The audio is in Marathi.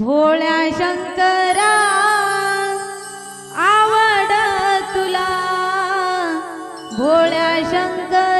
भोळ्या शंकरा आवड तुला. भोळ्या शंकर